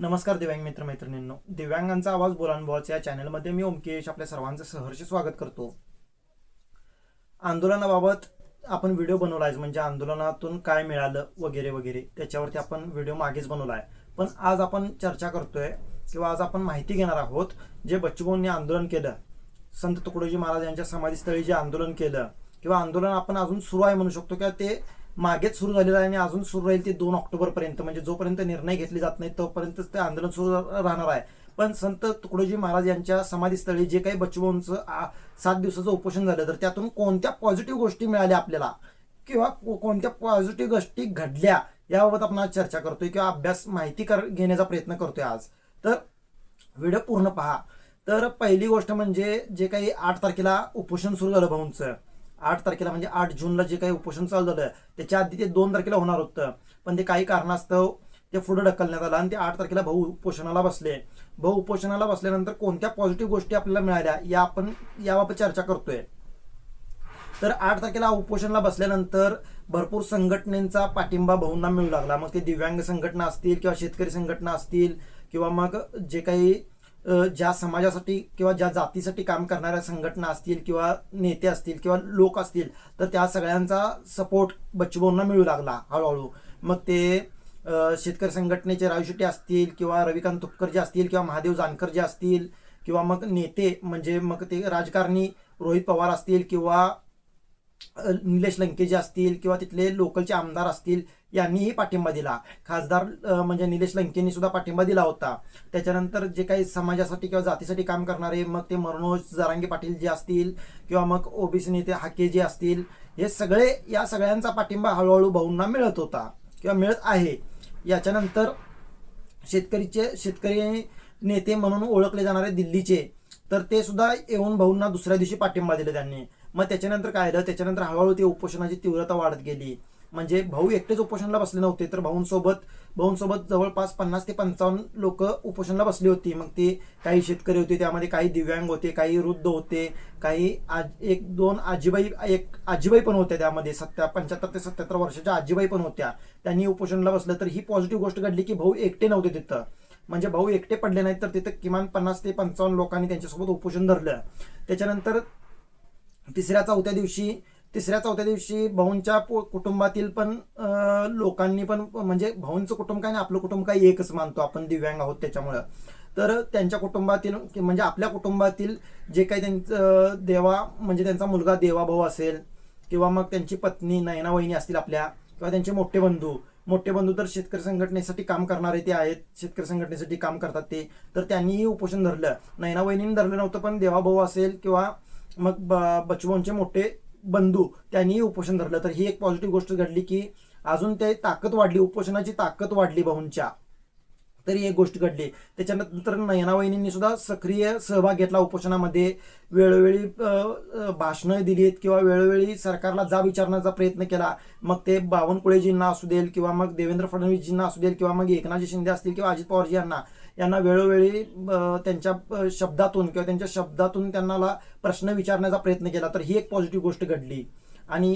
नमस्कार दिव्यांग मित्र मैत्रिणींनो दिव्यांगांचा आवाज बोलानबॉल्स या चॅनलमध्ये मी ओमकेश आपल्या सर्वांचं सहर्ष स्वागत करतो. आंदोलनाबाबत आपण व्हिडिओ बनवला आहे म्हणजे आंदोलनातून काय मिळालं वगैरे वगैरे त्याच्यावरती आपण व्हिडिओ मागेच बनवला आहे पण आज आपण चर्चा करतोय किंवा आज आपण माहिती घेणार आहोत जे बच्चूभाऊंनी आंदोलन केलं संत तुकडोजी महाराज यांच्या समाधीस्थळी जे आंदोलन केलं किंवा आंदोलन आपण अजून सुरू आहे म्हणू शकतो किंवा ते मागेच सुरू झालेलं आहे आणि अजून सुरू राहील ते दोन ऑक्टोबर पर्यंत म्हणजे जोपर्यंत निर्णय घेतले जात नाही तोपर्यंत ते आंदोलन सुरू राहणार आहे. पण संत तुकडोजी महाराज यांच्या समाधीस्थळी जे काही बच्चूभाऊंचं आ- सात दिवसाचं उपोषण झालं तर त्यातून कोणत्या पॉझिटिव्ह गोष्टी मिळाल्या आपल्याला? किंवा को- कोणत्या पॉझिटिव्ह गोष्टी घडल्या याबाबत आपण आज चर्चा करतोय किंवा अभ्यास माहिती कर घेण्याचा प्रयत्न करतोय आज. तर व्हिडिओ पूर्ण पहा. तर पहिली गोष्ट म्हणजे जे काही आठ तारखेला उपोषण सुरू झालं भाऊंचं. आठ तारखेला म्हणजे आठ जूनला जे काही उपोषण चालू झालं त्याच्या आधी ते दोन तारखेला होणार होतं. पण ते काही कारणास्तव ते पुढे ढकलण्यात आलं आणि ते आठ तारखेला भाऊ उपोषणाला बसले. भाऊ उपोषणाला बसल्यानंतर कोणत्या पॉझिटिव्ह गोष्टी आपल्याला मिळाल्या या आपण याबाबत चर्चा करतोय. तर आठ तारखेला उपोषणाला बसल्यानंतर भरपूर संघटनेचा पाठिंबा भाऊंना मिळू लागला. मग ते दिव्यांग संघटना असतील किंवा शेतकरी संघटना असतील किंवा मग जे काही ज्या समाजासाठी किंवा ज्या जातीसाठी काम करणाऱ्या संघटना असतील किंवा नेते असतील किंवा लोक असतील तर त्या सगळ्यांचा सपोर्ट बच्चूभाऊंना मिळू लागला हळूहळू. मग ते शेतकरी संघटनेचे राजू शेट्टी असतील किंवा रविकांत तुपकर जे असतील किंवा महादेव जानकर जे असतील किंवा मग नेते म्हणजे मग ते राजकारणी रोहित पवार असतील किंवा निलेश लंके जे असतील किंवा तिथले लोकलचे आमदार असतील यांनीही पाठिंबा दिला. खासदार म्हणजे निलेश लंकेंनी सुद्धा पाठिंबा दिला होता. त्याच्यानंतर जे काही समाजासाठी किंवा जातीसाठी काम करणारे मग ते मनोज जरांगे पाटील जे असतील किंवा मग ओबीसी नेते हाके जे असतील हे सगळे या सगळ्यांचा पाठिंबा हळूहळू भाऊंना मिळत होता किंवा मिळत आहे. याच्यानंतर शेतकरीचे शेतकरी नेते म्हणून ओळखले जाणारे दिल्लीचे तर ते सुद्धा येऊन भाऊंना दुसऱ्या दिवशी पाठिंबा दिला त्यांनी. मग त्याच्यानंतर काय झालं? त्याच्यानंतर हळूहळू ते उपोषणाची तीव्रता वाढत गेली. म्हणजे भाऊ एकटेच उपोषणाला बसले नव्हते तर भाऊंसोबत भाऊंसोबत जवळपास पन्नास ते पंचावन्न लोक उपोषणाला बसली होती. मग ते काही शेतकरी होते त्यामध्ये काही दिव्यांग होते काही वृद्ध होते काही आज एक दोन आजीबाई एक आजीबाई पण होत्या त्यामध्ये. सत्या पंच्याहत्तर ते सत्याहत्तर वर्षाच्या आजीबाई पण होत्या. त्यांनी उपोषणाला बसलं तर ही पॉझिटिव्ह गोष्ट घडली की भाऊ एकटे नव्हते तिथं. म्हणजे भाऊ एकटे पडले नाहीत तर तिथं किमान पन्नास ते पंचावन्न लोकांनी त्यांच्यासोबत उपोषण धरलं. त्याच्यानंतर तिसऱ्या चौथ्या दिवशी तिसऱ्या चौथ्या दिवशी भाऊंच्या पो- कुटुंबातील पण लोकांनी पण म्हणजे भाऊंचं कुटुंब काय नाही आपलं कुटुंब काय एकच मानतो आपण दिव्यांग आहोत त्याच्यामुळं. तर त्यांच्या कुटुंबातील म्हणजे आपल्या कुटुंबातील जे काही त्यांचं देवा म्हणजे त्यांचा मुलगा देवाभाऊ असेल किंवा मग त्यांची पत्नी नयना वहिनी असतील आपल्या किंवा त्यांचे मोठे बंधू मोठे बंधू तर शेतकरी संघटनेसाठी काम करणारे ते आहेत शेतकरी संघटनेसाठी काम करतात ते तर त्यांनीही उपोषण धरलं. नयना वहिनीने धरलं नव्हतं पण देवाभाऊ असेल किंवा मग ब- मोठे बंधू त्यांनीही उपोषण धरलं. तर ही एक पॉझिटिव्ह गोष्ट घडली की अजून ते ताकद वाढली उपोषणाची ताकद वाढली भाऊंच्या. तरी एक गोष्ट घडली. त्याच्यानंतर नयना सुद्धा सक्रिय सहभाग घेतला उपोषणामध्ये. वेळोवेळी भाषणं दिली भाषणं दिलीत किंवा वेळोवेळी सरकारला जा विचारण्याचा प्रयत्न केला. मग ते बावनकुळेजींना असू देल किंवा मग देवेंद्र फडणवीसजींना असू देल किंवा मग एकनाथजी शिंदे असतील किंवा अजित पवारजी यांना. यांना वेळोवेळी त्यांच्या शब्दातून किंवा त्यांच्या शब्दातून त्यांना प्रश्न विचारण्याचा प्रयत्न केला. तर ही एक पॉझिटिव्ह गोष्ट घडली. आणि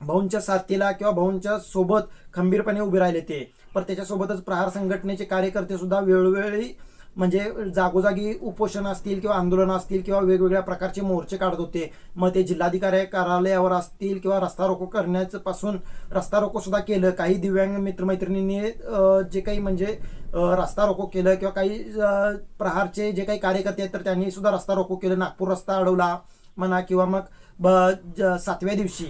भाऊंच्या साथीला किंवा भाऊंच्या सोबत खंबीरपणे उभे राहिले ते. पण त्याच्यासोबतच प्रहार संघटनेचे कार्यकर्ते सुद्धा वेळोवेळी म्हणजे जागोजागी उपोषण असतील किंवा आंदोलन असतील किंवा वेगवेगळ्या प्रकारचे मोर्चे काढत होते. मग ते जिल्हाधिकारी कार्यालयावर असतील किंवा रस्ता रोको करण्याचं पासून रस्ता रोको सुद्धा केलं. काही दिव्यांग मित्रमैत्रिणींनी जे काही म्हणजे रस्ता रोको केलं किंवा काही प्रहारचे जे काही कार्यकर्ते आहेत तर त्यांनी सुद्धा रस्ता रोको केलं. नागपूर रस्ता अडवला म्हणा किंवा मग ब ज- सातव्या दिवशी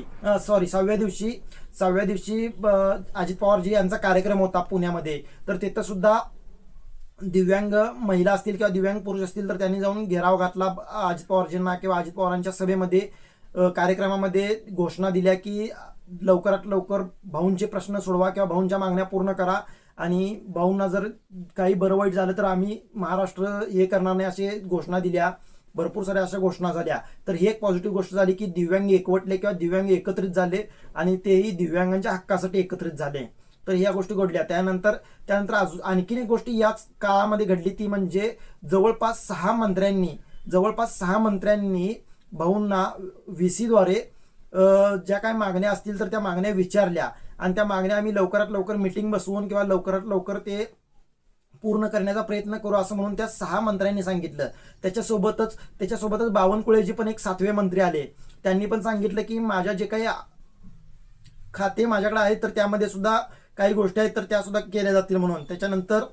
सॉरी सहाव्या दिवशी सहाव्या दिवशी ब- अजित पवारजी यांचा कार्यक्रम होता पुण्यामध्ये. तर तिथं सुद्धा दिव्यांग महिला असतील किंवा दिव्यांग पुरुष असतील तर त्यांनी जाऊन घेराव घातला. अजित पवारजींना किंवा अजित पवारांच्या सभेमध्ये कार्यक्रमामध्ये घोषणा दिल्या की लवकरात लवकर भाऊंचे प्रश्न सोडवा किंवा भाऊंच्या मागण्या पूर्ण करा आणि भाऊंना जर काही बरं वाईट झालं तर आम्ही महाराष्ट्र हे करणार नाही असे घोषणा दिल्या. भरपूर साऱ्या अशा घोषणा झाल्या. तर ही एक पॉझिटिव्ह गोष्ट झाली की दिव्यांग एकवटले किंवा दिव्यांग एकत्रित झाले आणि तेही दिव्यांगांच्या हक्कासाठी एकत्रित झाले. तर ह्या गोष्टी घडल्या. त्यानंतर त्यानंतर अजून आणखीन एक गोष्टी याच काळामध्ये घडली ती म्हणजे जवळपास सहा मंत्र्यांनी जवळपास सहा मंत्र्यांनी भाऊंना व्ही सीद्वारे ज्या काय मागण्या असतील तर त्या मागण्या विचारल्या. आणि त्या मागण्या आम्ही लवकरात लवकर मिटिंग बसवून किंवा लवकरात लवकर ते पूर्ण करण्याचा प्रयत्न करू असं म्हणून त्या सहा मंत्र्यांनी सांगितलं. त्याच्यासोबतच त्याच्यासोबतच बावनकुळेजी पण एक सातवे मंत्री आले. त्यांनी पण सांगितलं की माझ्या जे काही खाते माझ्याकडे आहेत तर त्यामध्ये सुद्धा काही गोष्टी आहेत तर त्या सुद्धा केल्या जातील म्हणून. त्याच्यानंतर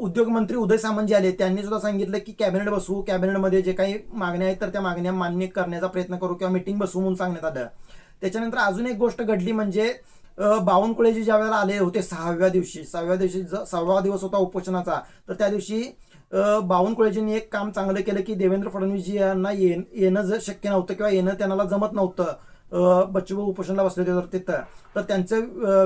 उद्योगमंत्री उदय सामंत जे आले. त्यांनी सुद्धा सांगितलं की कॅबिनेट बसवू. कॅबिनेटमध्ये जे काही मागण्या आहेत तर त्या मागण्या मान्य करण्याचा प्रयत्न करू किंवा मिटिंग बसवू म्हणून सांगण्यात आलं. त्याच्यानंतर अजून एक गोष्ट घडली म्हणजे बावनकुळे जे ज्या वेळेला आले होते सहाव्या दिवशी सहाव्या दिवशी सहावा दिवस होता उपोषणाचा. तर त्या दिवशी बावनकुळेजींनी एक काम चांगलं केलं की देवेंद्र फडणवीसजी यांना येणं शक्य नव्हतं किंवा येणं त्यांना जमत नव्हतं. बच्चूभाऊ उपोषणाला बसले होते तर तिथं. तर त्यांचं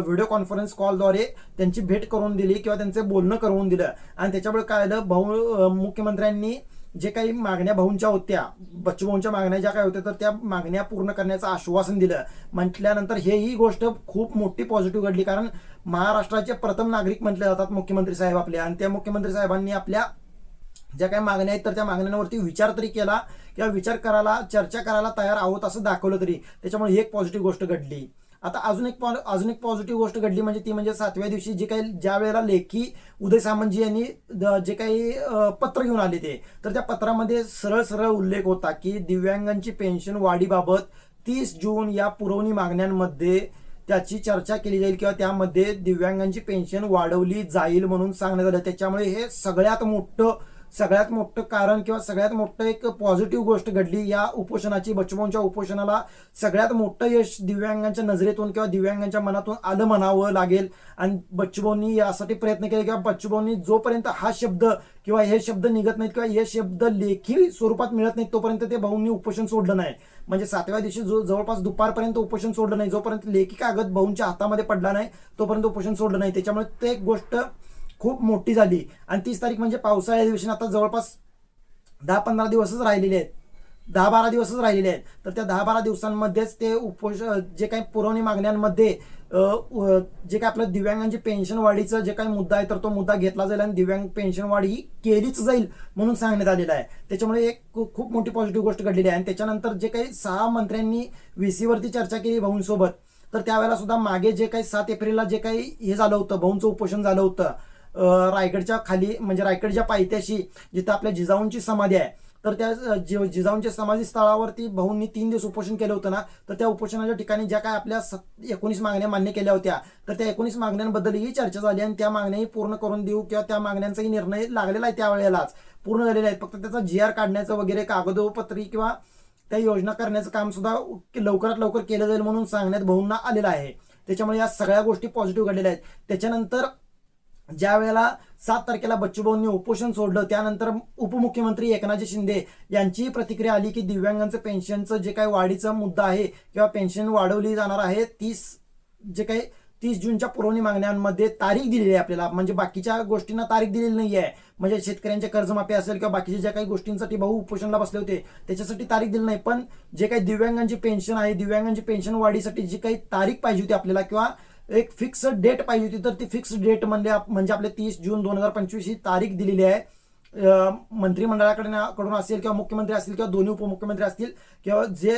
व्हिडिओ कॉन्फरन्स कॉलद्वारे त्यांची भेट करून दिली किंवा त्यांचं बोलणं करून दिलं. आणि त्याच्यामुळे काय आलं भाऊ मुख्यमंत्र्यांनी जे काही मागण्या भाऊंच्या होत्या बच्चूभाऊंच्या मागण्या ज्या काय होत्या तर त्या मागण्या पूर्ण करण्याचं आश्वासन दिलं. म्हटल्यानंतर हे ही गोष्ट खूप मोठी पॉझिटिव्ह घडली. कारण महाराष्ट्राचे प्रथम नागरिक म्हटले जातात मुख्यमंत्री साहेब आपले. आणि त्या मुख्यमंत्री साहेबांनी आपल्या ज्या काही मागण्या आहेत तर त्या मागण्यांवरती विचार तरी केला किंवा विचार करायला चर्चा करायला तयार आहोत असं दाखवलं तरी त्याच्यामुळे ही एक पॉझिटिव्ह गोष्ट घडली. आता अजून एक पॉ- अजून एक पॉझिटिव्ह गोष्ट घडली म्हणजे ती म्हणजे सातव्या दिवशी जे काही ज्या वेळेला लेखी उदय सामंतजी यांनी द- जे काही पत्र घेऊन आले ते तर त्या पत्रामध्ये सरळ सरळ उल्लेख होता की दिव्यांगांची पेन्शन वाढीबाबत तीस जून या पुरवणी मागण्यांमध्ये त्याची चर्चा केली जाईल किंवा त्यामध्ये दिव्यांगांची पेन्शन वाढवली जाईल म्हणून सांगण्यात आलं. त्याच्यामुळे हे सगळ्यात मोठं सगळ्यात मोठं कारण किंवा सगळ्यात मोठं एक पॉझिटिव्ह गोष्ट घडली या उपोषणाची बच्चूभाऊंच्या उपोषणाला सगळ्यात मोठं यश दिव्यांगांच्या नजरेतून किंवा दिव्यांगांच्या मनातून आलं म्हणावं लागेल. आणि बच्चूभाऊंनी यासाठी प्रयत्न केले किंवा बच्चूभाऊंनी जोपर्यंत हा शब्द किंवा हे शब्द निघत नाहीत किंवा हे शब्द लेखी स्वरूपात मिळत नाहीत तोपर्यंत ते भाऊंनी उपोषण सोडलं नाही. म्हणजे सातव्या दिवशी जो जवळपास दुपारपर्यंत उपोषण सोडलं नाही जोपर्यंत लेखी कागद भाऊंच्या हातामध्ये पडला नाही तोपर्यंत उपोषण सोडलं नाही. त्याच्यामुळे ते एक गोष्ट खूप मोठी झाली. आणि तीस तारीख म्हणजे पावसाळ्या दिवशी आता जवळपास दहा पंधरा दिवसच राहिलेले आहेत. दहा बारा दिवसच राहिलेले आहेत. तर त्या दहा बारा दिवसांमध्येच ते उपोष जे काही पुरवणी मागण्यांमध्ये जे काही आपलं दिव्यांगांची पेन्शन वाढीचं जे काही मुद्दा आहे तर तो मुद्दा घेतला जाईल आणि दिव्यांग पेन्शन वाढ ही केलीच जाईल म्हणून सांगण्यात आलेलं आहे. त्याच्यामुळे एक खूप मोठी पॉझिटिव्ह गोष्ट घडलेली आहे. आणि त्याच्यानंतर जे काही सहा मंत्र्यांनी व्ही वरती चर्चा केली भाऊंसोबत तर त्यावेळेला सुद्धा मागे जे काही सात एप्रिलला जे काही हे झालं होतं भाऊंचं उपोषण झालं होतं रायगडच्या खाली म्हणजे रायगडच्या पायथ्याशी जिथं आपल्या जिजाऊंची समाधी आहे. तर त्या जि- जिजाऊंच्या समाधी स्थळावरती भाऊंनी तीन दिवस उपोषण केलं होतं ना तर त्या उपोषणाच्या ठिकाणी ज्या काय आपल्या एकोणीस मागण्या मान्य केल्या होत्या. तर त्या एकोणीस मागण्यांबद्दलही चर्चा झाली आणि त्या मागण्याही पूर्ण करून देऊ किंवा त्या मागण्यांचाही निर्णय लागलेला आहे त्यावेळेलाच. पूर्ण झालेला आहे. फक्त त्याचा जी आर काढण्याचं वगैरे कागदोपत्री किंवा त्या योजना करण्याचं काम सुद्धा लवकरात लवकर केलं जाईल म्हणून सांगण्यात भाऊंना आलेलं आहे. त्याच्यामुळे या सगळ्या गोष्टी पॉझिटिव्ह घडलेल्या आहेत. त्याच्यानंतर ज्या वेळेला सात तारखेला बच्चूभाऊंनी उपोषण सोडलं त्यानंतर उपमुख्यमंत्री एकनाथजी शिंदे यांची प्रतिक्रिया आली की दिव्यांगांचं पेन्शनचं जे काही वाढीचा मुद्दा आहे किंवा पेन्शन वाढवली जाणार आहे तीस जे काही तीस जूनच्या पुरवणी मागण्यांमध्ये तारीख दिलेली आहे आपल्याला. म्हणजे बाकीच्या गोष्टींना तारीख दिलेली नाही आहे म्हणजे शेतकऱ्यांचे कर्जमाफी असेल किंवा बाकीच्या ज्या काही गोष्टींसाठी भाऊ उपोषणला बसले होते त्याच्यासाठी तारीख दिली नाही. पण जे काही दिव्यांगांची पेन्शन आहे दिव्यांगांची पेन्शन वाढीसाठी जी काही तारीख पाहिजे होती आपल्याला किंवा एक फिक्स डेट पाहिजे होती तर ती फिक्स डेट म्हणजे म्हणजे आपले तीस जून दोन हजार पंचवीस ही तारीख दिलेली आहे. मंत्रिमंडळाकडे कडून असेल किंवा मुख्यमंत्री असतील किंवा दोन्ही उपमुख्यमंत्री असतील किंवा जे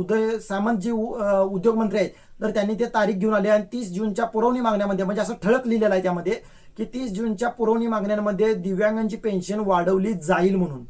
उदय सामंत जे उ- उद्योगमंत्री आहेत तर त्यांनी ते तारीख घेऊन आले आणि तीस जूनच्या पुरवणी मागण्यामध्ये म्हणजे असं ठळक लिहिलेलं आहे त्यामध्ये की तीस जूनच्या पुरवणी मागण्यांमध्ये दिव्यांगांची पेन्शन वाढवली जाईल म्हणून.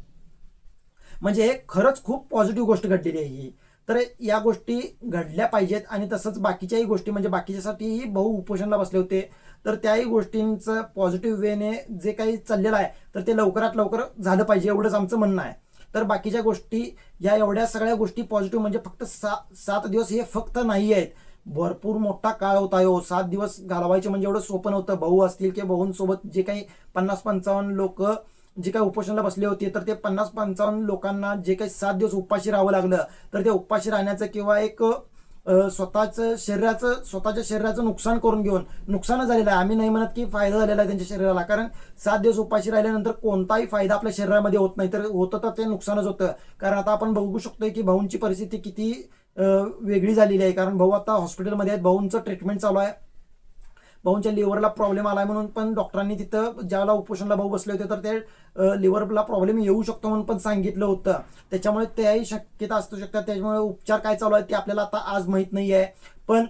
म्हणजे हे खरंच खूप पॉझिटिव्ह गोष्ट घडलेली आहे ही. तर या गोष्टी घडल्या पाहिजेत आणि तसंच बाकीच्याही गोष्टी म्हणजे बाकीच्यासाठीही बहु उपोषणला बसले होते. तर त्याही गोष्टींचं पॉझिटिव्ह वेने जे काही चाललेलं आहे तर ते लवकरात लवकर झालं पाहिजे एवढंच आमचं म्हणणं आहे. तर बाकीच्या गोष्टी या एवढ्या सगळ्या गोष्टी पॉझिटिव्ह म्हणजे फक्त सा सात दिवस हे फक्त नाही आहेत. भरपूर मोठा काळ होता हो. सात दिवस घालवायचे म्हणजे एवढं सोपं नव्हतं. भाऊ असतील किंवा भाऊंसोबत जे काही पन्नास पंचावन्न लोक जे काही उपोषणाला बसले होते तर ते पन्नास पंचावन्न लोकांना जे काही सात दिवस उपाशी राहावं लागलं तर ते उपाशी राहण्याचं किंवा एक स्वतःचं शरीराचं स्वतःच्या शरीराचं नुकसान करून घेऊन नुकसान झालेलं आहे. आम्ही नाही म्हणत की फायदा झालेला आहे त्यांच्या शरीराला कारण सात दिवस उपाशी राहिल्यानंतर कोणताही फायदा आपल्या शरीरामध्ये होत नाही तर होतं तर ते नुकसानच होतं. कारण आता आपण बघू शकतोय की भाऊंची परिस्थिती किती वेगळी झालेली आहे. कारण भाऊ आता हॉस्पिटलमध्ये आहेत भाऊंचं ट्रीटमेंट चालू आहे. भाऊंच्या लिव्हरला प्रॉब्लेम आलाय म्हणून पण डॉक्टरांनी तिथं ज्याला उपोषणला भाऊ बसले होते तर ते लिव्हरला प्रॉब्लेम येऊ शकतो म्हणून पण सांगितलं होतं. त्याच्यामुळे त्याही शक्यता असू शकतात. त्याच्यामुळे उपचार काय चालू आहे ते आपल्याला आता आज माहीत नाही आहे पण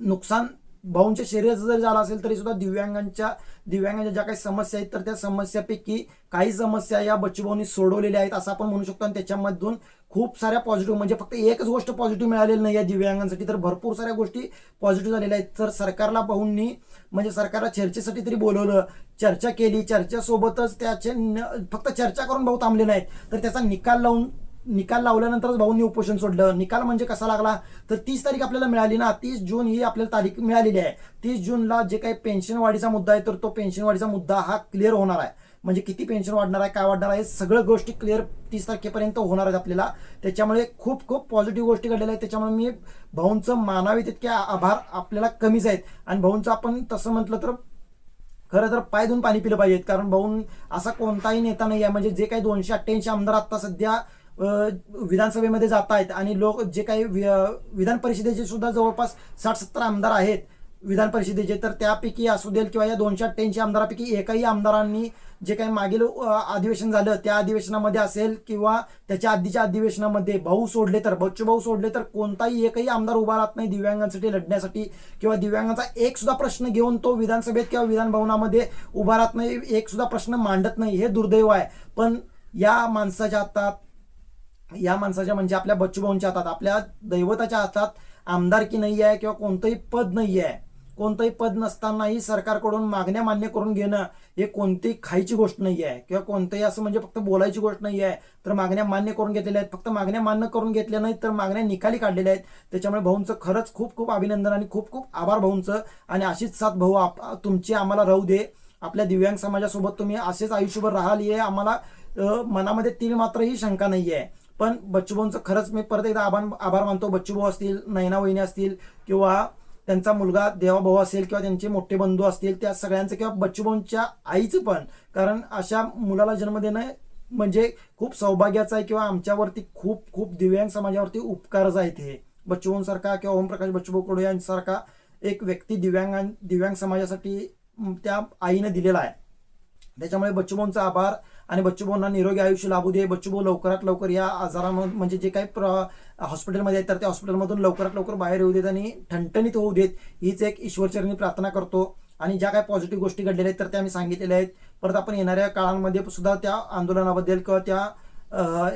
नुकसान भाऊंच्या शरीराचं जरी झालं असेल तरी सुद्धा दिव्यांगांच्या दिव्यांगांच्या ज्या काही समस्या आहेत तर त्या समस्यापैकी काही समस्या या बच्चूभाऊंनी सोडवलेल्या आहेत असं आपण म्हणू शकतो. आणि त्याच्यामधून खूप साऱ्या पॉझिटिव्ह म्हणजे फक्त एकच गोष्ट पॉझिटिव्ह मिळालेली नाही या दिव्यांगांसाठी तर भरपूर साऱ्या गोष्टी पॉझिटिव्ह झालेल्या आहेत. तर सरकारला भाऊंनी म्हणजे सरकारला चर्चेसाठी तरी बोलवलं चर्चा केली चर्चेसोबतच त्याचे फक्त चर्चा करून भाऊ थांबले नाहीत तर त्याचा निकाल लावून निकाल लावल्यानंतरच भाऊंनी उपोषण सोडलं. निकाल म्हणजे कसा लागला? तर तीस तारीख आपल्याला मिळाली ना. तीस जून ही आपल्याला तारीख मिळालेली आहे. तीस जूनला जे काही पेन्शन वाढीचा मुद्दा आहे तर तो पेन्शन वाढीचा मुद्दा हा क्लिअर होणार आहे. म्हणजे किती पेन्शन वाढणार आहे काय वाढणार आहे सगळं गोष्टी क्लिअर तीस तारखेपर्यंत होणार आहेत आपल्याला. त्याच्यामुळे खूप खूप पॉझिटिव्ह गोष्टी घडलेल्या आहेत. त्याच्यामुळे मी भाऊंचं मानावे तितके आभार आपल्याला कमीच आहेत. आणि भाऊंचं आपण तसं म्हटलं तर खरं तर पाय धुवून पाणी पिलं पाहिजेत. कारण भाऊन असा कोणताही नेता नाही आहे म्हणजे जे काही दोनशे अठ्ठ्याऐंशी आमदार आता सध्या विधानसभेमध्ये जात आहेत आणि लोक जे काही वि- विधान परिषदेचे सुद्धा जवळपास साठ सत्तर आमदार आहेत विधान परिषदेचे तर त्यापैकी असू देल किंवा या दोनशे अठ्ठ्याऐंशी आमदारापैकी एकही आमदारांनी जे काही मागील अधिवेशन झालं त्या अधिवेशनामध्ये असेल किंवा त्याच्या आधीच्या अधिवेशनामध्ये भाऊ सोडले तर बच्चू भाऊ सोडले तर कोणताही एकही आमदार उभा राहत नाही दिव्यांगांसाठी लढण्यासाठी किंवा दिव्यांगांचा एक सुद्धा प्रश्न घेऊन तो विधानसभेत किंवा विधानभवनामध्ये उभा राहत नाही एक सुद्धा प्रश्न मांडत नाही हे दुर्दैव आहे. पण या माणसाच्या हातात या माणसाच्या म्हणजे आपल्या बच्चूभाऊंच्या हातात आपल्या दैवताच्या हातात आमदारकी नाही आहे किंवा कोणतंही पद नाही आहे कोणतंही पद नसतानाही सरकारकडून मागण्या मान्य करून घेणं हे कोणती खायची गोष्ट नाही आहे किंवा कोणतंही असं म्हणजे फक्त बोलायची गोष्ट नाही आहे. तर मागण्या मान्य करून घेतलेल्या आहेत. फक्त मागण्या मान्य करून घेतल्या नाहीत तर मागण्या निकाली काढलेल्या आहेत. त्याच्यामुळे भाऊंचं खरंच खूप खूप अभिनंदन आणि खूप खूप आभार भाऊंचं. आणि अशीच साथ भाऊ आप तुमची आम्हाला राहू दे. आपल्या दिव्यांग समाजासोबत तुम्ही असेच आयुष्यभर राहाल हे आम्हाला मनामध्ये तीन मात्र ही शंका नाही आहे पण बच्चूभाऊंचं खरंच मी परत एकदा आभार आभार मानतो. बच्चूभाऊ असतील नयना वहिनी असतील किंवा त्यांचा मुलगा देवाभाऊ असेल किंवा त्यांचे मोठे बंधू असतील त्या सगळ्यांचं किंवा बच्चूभाऊंच्या आईचं पण. कारण अशा मुलाला जन्म देणं म्हणजे खूप सौभाग्याचं आहे किंवा आमच्यावरती खूप खूप दिव्यांग समाजावरती उपकारच आहेत हे बच्चूभाऊंसारखा किंवा ओमप्रकाश बच्चूभाऊ कडू यांसारखा एक व्यक्ती दिव्यांगां दिव्यांग समाजासाठी त्या आईने दिलेला आहे. त्याच्यामुळे बच्चूभाऊंचा आभार. आणि बच्चूभाऊंना निरोगी आयुष्य लाभू दे. बच्चूभाऊ लवकरात लवकर या आजारामध्ये म्हणजे जे काही प्र हॉस्पिटलमध्ये आहेत तर त्या हॉस्पिटलमधून लवकरात लवकर बाहेर येऊ देत आणि ठणठणीत होऊ देत. हीच एक ईश्वरचरणी प्रार्थना करतो. आणि ज्या काही पॉझिटिव्ह गोष्टी घडलेल्या आहेत तर त्या मी सांगितलेल्या आहेत. परत आपण येणाऱ्या काळांमध्ये सुद्धा त्या आंदोलनाबद्दल किंवा त्या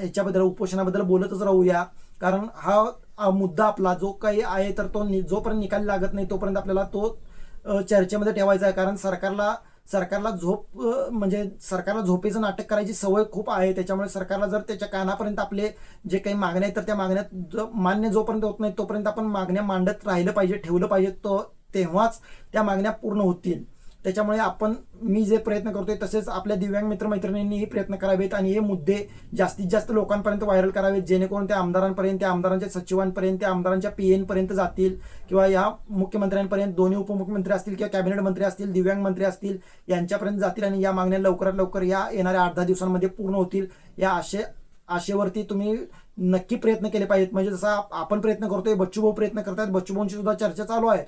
ह्याच्याबद्दल उपोषणाबद्दल बोलतच राहूया. कारण हा मुद्दा आपला जो काही आहे तर तो नि- जोपर्यंत निकाल लागत नाही तोपर्यंत आपल्याला तो चर्चेमध्ये ठेवायचा आहे. कारण सरकारला सरकारला झोप म्हणजे सरकारला झोपेचं नाटक करायची सवय खूप आहे. त्याच्यामुळे सरकारला जर त्याच्या कानापर्यंत आपले जे काही मागण्या आहेत तर त्या मागण्यात जो- मान्य जोपर्यंत होत नाही तोपर्यंत आपण मागण्या मांडत राहिलं पाहिजे ठेवलं पाहिजे तो तेव्हाच त्या मागण्या पूर्ण होतील. त्याच्यामुळे आपण मी जे प्रयत्न करतोय तसेच आपल्या दिव्यांग मित्रमैत्रिणींनीही प्रयत्न करावेत आणि हे मुद्दे जास्तीत जास्त लोकांपर्यंत व्हायरल करावेत जेणेकरून त्या आमदारांपर्यंत त्या आमदारांच्या सचिवांपर्यंत त्या आमदारांच्या पी पर्यंत जातील किंवा या मुख्यमंत्र्यांपर्यंत दोन्ही उपमुख्यमंत्री असतील किंवा कॅबिनेट मंत्री असतील दिव्यांग मंत्री असतील यांच्यापर्यंत जातील आणि या मागण्या लवकरात लवकर या येणाऱ्या आठ दहा दिवसांमध्ये पूर्ण होतील. या आशे आशेवरती तुम्ही नक्की प्रयत्न केले पाहिजेत. म्हणजे जसा आपण प्रयत्न करतोय बच्चूभाऊ प्रयत्न करतायत बच्चूभाऊंची सुद्धा चर्चा चालू आहे.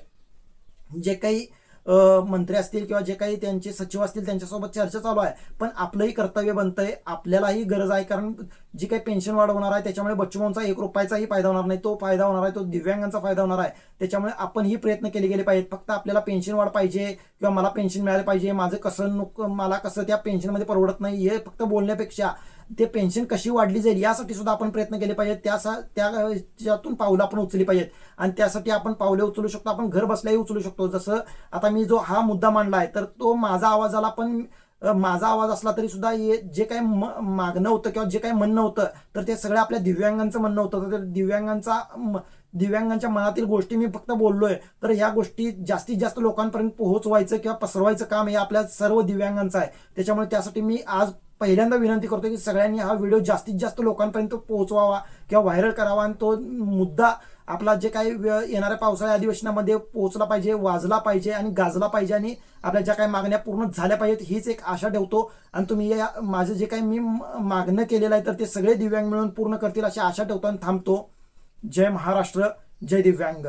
जे काही मंत्री असतील किंवा जे काही त्यांचे सचिव असतील त्यांच्यासोबत चर्चा चालू आहे. पण आपलंही कर्तव्य बनतंय. आपल्यालाही गरज आहे. कारण जी काही पेन्शन वाढ होणार आहे त्याच्यामुळे बच्चूभाऊंचा एक रुपयाचाही फायदा होणार नाही. तो फायदा होणार आहे. तो दिव्यांगांचा फायदा होणार आहे. त्याच्यामुळे आपणही प्रयत्न केले गेले पाहिजेत. फक्त आपल्याला पेन्शन वाढ पाहिजे किंवा मला पेन्शन मिळालं पाहिजे. माझं कसं नुक मला कसं त्या पेन्शनमध्ये परवडत नाही हे फक्त बोलण्यापेक्षा. ते पेन्शन कशी वाढली जाईल यासाठी सुद्धा आपण प्रयत्न केले पाहिजेत. त्या त्याच्यातून पावलं आपण उचलली पाहिजेत. आणि त्यासाठी आपण पावले उचलू शकतो. आपण घर बसल्याही उचलू शकतो. जसं आता मी जो हा मुद्दा मांडला आहे तर तो माझा आवाजाला पण माझा आवाज असला तरी सुद्धा हे जे काही म- मागणं होतं किंवा जे काही म्हणणं होतं तर ते सगळं आपल्या दिव्यांगांचं म्हणणं होतं. तर दिव्यांगांचा म- दिव्यांगांच्या मनातील गोष्टी मी फक्त बोललोय. तर ह्या गोष्टी जास्तीत जास्त लोकांपर्यंत पोहोचवायचं किंवा पसरवायचं काम हे आपल्या सर्व दिव्यांगांचं आहे. त्याच्यामुळे त्यासाठी मी आज पहिल्यांदा विनंती करतो की सगळ्यांनी हा व्हिडिओ जास्तीत जास्त लोकांपर्यंत पोहोचवावा किंवा व्हायरल करावा आणि तो मुद्दा आपला जे काही येणाऱ्या पावसाळ्या अधिवेशनामध्ये पोहोचला पाहिजे वाजला पाहिजे आणि गाजला पाहिजे आणि आपल्या ज्या काही मागण्या पूर्ण झाल्या पाहिजेत हीच एक आशा ठेवतो. आणि तुम्ही या माझं जे काही मी म- मागणं केलेलं आहे तर ते सगळे दिव्यांग मिळून पूर्ण करतील अशी आशा ठेवतो आणि थांबतो. जय महाराष्ट्र जय दिव्यांग.